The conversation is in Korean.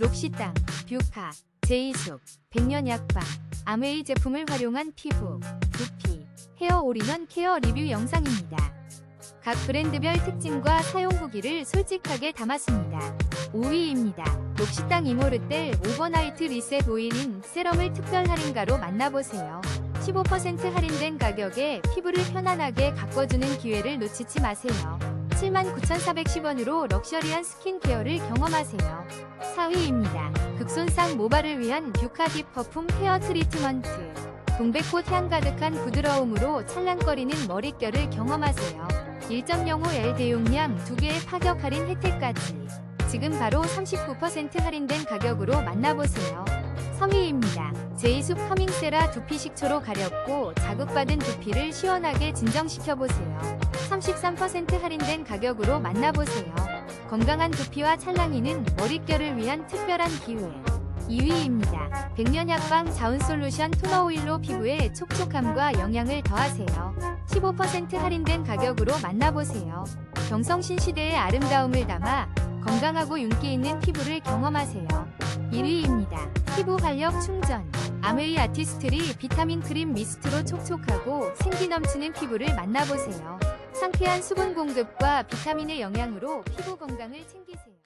록시땅, 뷰카, 제이숙, 백년약방, 아메이 제품을 활용한 피부, 두피, 헤어 올인원 케어 리뷰 영상입니다. 각 브랜드별 특징과 사용 후기를 솔직하게 담았습니다. 5위입니다. 록시땅 이모르텔 오버나이트 리셋 오일인 세럼을 특별 할인가로 만나보세요. 15% 할인된 가격에 피부를 편안하게 가꿔주는 기회를 놓치지 마세요. 79,410원으로 럭셔리한 스킨케어를 경험하세요. 4위입니다. 극손상 모발을 위한 뷰카디 퍼퓸 헤어 트리트먼트. 동백꽃 향 가득한 부드러움으로 찰랑거리는 머릿결을 경험하세요. 1.05L 대용량 2개의 파격 할인 혜택까지. 지금 바로 39% 할인된 가격으로 만나보세요. 3위입니다. 제이숙 커밍세라 두피 식초로 가렵고 자극받은 두피를 시원하게 진정시켜보세요. 33% 할인된 가격으로 만나보세요. 건강한 두피와 찰랑이는 머릿결을 위한 특별한 기회. 2위입니다. 백년약방 자운솔루션 토너 오일로 피부에 촉촉함과 영양을 더하세요. 15% 할인된 가격으로 만나보세요. 경성신 시대의 아름다움을 담아 건강하고 윤기 있는 피부를 경험하세요. 1위입니다. 피부 활력 충전. 아메이 아티스트리 비타민 크림 미스트로 촉촉하고 생기 넘치는 피부를 만나보세요. 상쾌한 수분 공급과 비타민의 영향으로 피부 건강을 챙기세요.